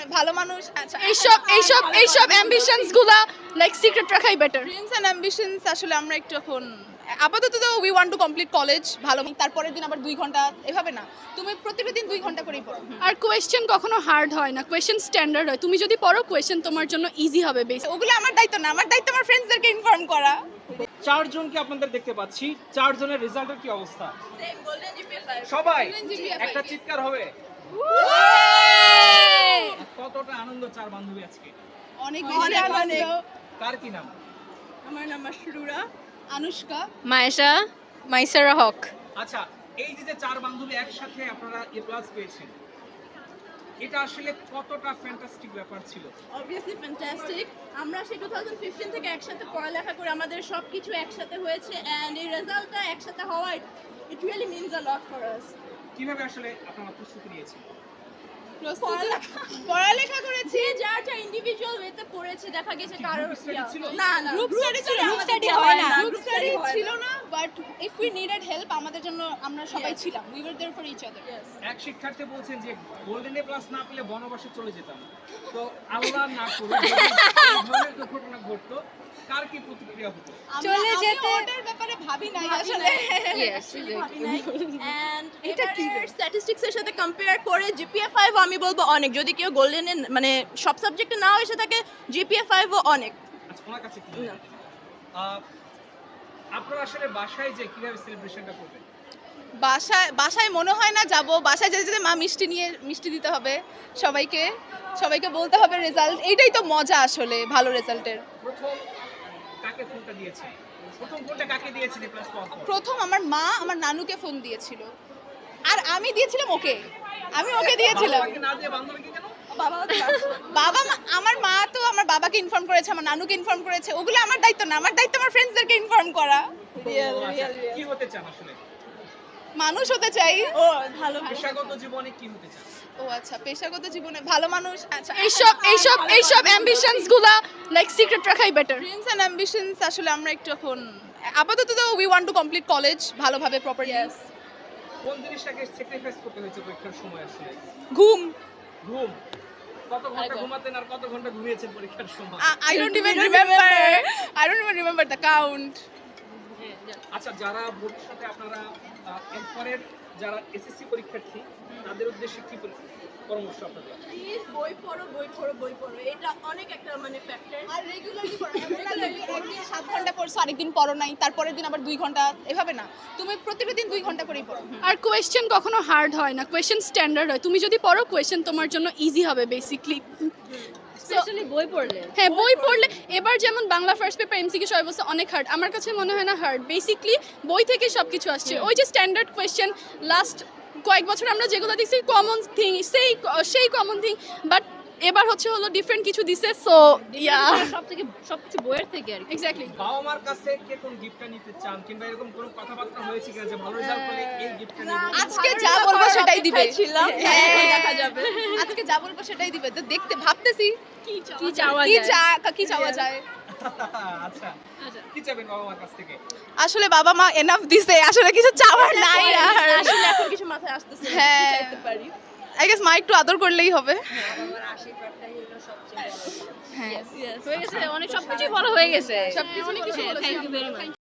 জীবনে ভালো মানুষ আচ্ছা এইসব এইসব এইসব অ্যাম্বিশনসগুলা লাইক সিক্রেট রাখাই বেটার ড্রিমস এন্ড অ্যাম্বিশনস আসলে আমরা একটু এখন আপাতত তো we want to complete college ভালো তারপরের দিন আবার দুই ঘণ্টা এভাবে না। তুমি প্রতিটা দিন দুই ঘণ্টা করেই পড়ো। আর কোয়েশ্চেন কখনো হার্ড হয় না কোয়েশ্চেন স্ট্যান্ডার্ড হয়। তুমি যদি পড়ো কোয়েশ্চেন তোমার জন্য ইজি হবে বেশ ওগুলো আমার দায়িত্ব না আমার দায়িত্ব আমার ফ্রেন্ডসদেরকে ইনফর্ম করা। চারজনকে আপনাদের দেখতে পাচ্ছি চারজনের রেজাল্টের কি অবস্থা? সবাই একটা চিৎকার হবে। চার বান্ধবী আজকে। অনেক অনেক কার কি নাম? আমার নাম মাশরুরা আনুষ্কা। মায়েশা মাইসারা হক। আচ্ছা এই যে যে চার বান্ধবী একসাথে আপনারা এ প্লাস পেয়েছেন এটা আসলে কতটা ফ্যান্টাস্টিক ব্যাপার ছিল? অবভিয়াসলি ফ্যান্টাস্টিক আমরা সেই টু থাউজেন্ড ফিফটিন থেকে একসাথে পড়ালেখা করে আমাদের সব কিছু একসাথে হয়েছে অ্যান্ড এই রেজাল্টটা একসাথে হওয়া it really means a lot for us কীভাবে আসলে আপনারা প্রস্তুতি নিয়েছেন? পড়ালেখা করেছি। যে যার যা ইন্ডিভিজুয়াল ওয়েতে পড়েছে দেখা গেছে কারোর? না না গ্রুপ স্টাডি ছিল হয় না, গ্রুপ স্টাডি ছিল না। না but if we needed help আমাদের জন্য আমরা সবাই Yes. ছিলাম we were there for each other Yes. এক শিক্ষার্থী বলছেন যে গোল্ডেন এ প্লাস না পেলে বনবাসে চলে যেতাম তো আল্লাহ না করুন যদি এই ধরনের দুর্ঘটনা ঘটতো কার কি প্রতিক্রিয়া হতো চলে যেতে- ওটার ব্যাপারে ভাবি নাই ভাবি আসলে নাই। ইয়েস অ্যান্ড এটা কি স্ট্যাটিস্টিক্স এর সাথে কম্পেয়ার করে জিপিএ ফাইভ আমি বলবো অনেক যদি কেউ গোল্ডেন মানে সব সাবজেক্টে নাও এসে থাকে জিপিএ ফাইভও অনেক আচ্ছা ওনার কাছে কি আহ, আপনারা আসলে বাসায় যে কীভাবে সেলিব্রেশনটা করবেন? বাসায় বাসায় মনে হয় না যাব। বাসায় যেতে যেতে মা মিষ্টি নিয়ে মিষ্টি দিতে হবে সবাইকে। সবাইকে বলতে হবে রেজাল্ট এইটাই তো মজা আসলে ভালো রেজাল্টের প্রথম কাকে ফোনটা দিয়েছেন? প্রথম ফোনটা কাকে পাওয়ার প্রথম আমার মা আমার নানুকে ফোন দিয়েছিল। আর আমি দিয়েছিলাম ওকে। আমি ওকে দিয়েছিলাম। বাবাকে না দিয়ে বান্ধবীকে কেন? বাবা বাবা মা- আমার মা তো আমার বাবাকে ইনফর্ম করেছে আমার নানুকে ইনফর্ম করেছে। ওগুলো আমার দায়িত্ব না আমার দায়িত্ব আমার ফ্রেন্ডসদেরকে ইনফর্ম করা। আচ্ছা, কি হতে চান আসলে? মানুষ হতে চাই। ও ভালো পেশাগত জীবনে কি হতে চান? ও আচ্ছা পেশাগত জীবনে ভালো মানুষ আচ্ছা এইসব এইসব এইসব অ্যাম্বিশনসগুলা লাইক সিক্রেট রাখাই বেটার ড্রিমস এন্ড অ্যাম্বিশনস আসলে আমরা একটু এখন আপাতত তো we want to complete college ভালোভাবে প্রপারলি কোন জিনিসটাকে স্যাক্রিফাইস করতে হয়েছে পরীক্ষার সময় আসলে? ঘুম। ঘুম। কত ঘণ্টা ঘুমাতেন আর কত ঘণ্টা ঘুমিয়েছেন পরীক্ষার সময়? I don't even remember I don't even remember the count আচ্ছা যারা ভবিষ্যতে আপনারা এরপরের যারা এসএসসি পরীক্ষার্থী তাদের উদ্দেশ্যে কি পরামর্শ আপনাদের? প্লিজ বই পড়ো বই পড়ো বই পড়ো। এটা অনেক একটা মানে ফ্যাক্টর আর রেগুলারলি একদিন সাত ঘণ্টা পড়ছো আরেকদিন পড়ো নাই তারপরের দিন আবার দুই ঘণ্টা এভাবে না। তুমি প্রতিটা দিন দুই ঘণ্টা করেই পড়ো। আর কোয়েশ্চেন কখনো হার্ড হয় না। কোয়েশ্চেন স্ট্যান্ডার্ড হয়। তুমি যদি পড়ো কোয়েশ্চেন তোমার জন্য ইজি হবে বেসিকলি বই পড়লে? হ্যাঁ বই পড়লে। এবার যেমন বাংলা ফার্স্ট পেপার এমসিকিউ বলছে অনেক হার্ড আমার কাছে মনে হয় না হার্ড বেসিকলি বই থেকে সব কিছু আসছে ওই যে স্ট্যান্ডার্ড কোয়েশ্চেন লাস্ট কয়েক বছর আমরা যেগুলো দেখছি কমন থিং সেই সেই কমন থিং বাট এবার হচ্ছে হলো ডিফারেন্ট কিছু দিছে সো ইয়া সব থেকে সবকিছু বইয়ের থেকে আর কি। এক্স্যাক্টলি বাবা মার কাছে কে কোন গিফটটা নিতে চান? কিংবা এরকম কোনো কথাবার্তা হয়েছে কিনা যে ভালো রেজাল্ট করলে এই গিফটটা নিব আজকে যা বলব সেটাই দিবে। ছিলাম হ্যাঁ। দেখা যাবে। আজকে যা বলব সেটাই দিবে। তো দেখতে ভাবতেছি কি চাওয়া কি যায়? চা কি চাওয়া যায়? আচ্ছা। আচ্ছা। কি চাবেন বাবা মার কাছ থেকে? আসলে বাবা মা এনাফ দিছে। আসলে কিছু চাওয়ার নাই আর। আসলে এখন কিছু মাথায় আসতেছে হ্যাঁ। চাইতে পারি? আই গেস মা একটু আদর করলেই হবে। হ্যাঁ হয়ে গেছে অনেক সবকিছুই বড় হয়ে গেছে। সবকিছু অনেক কিছু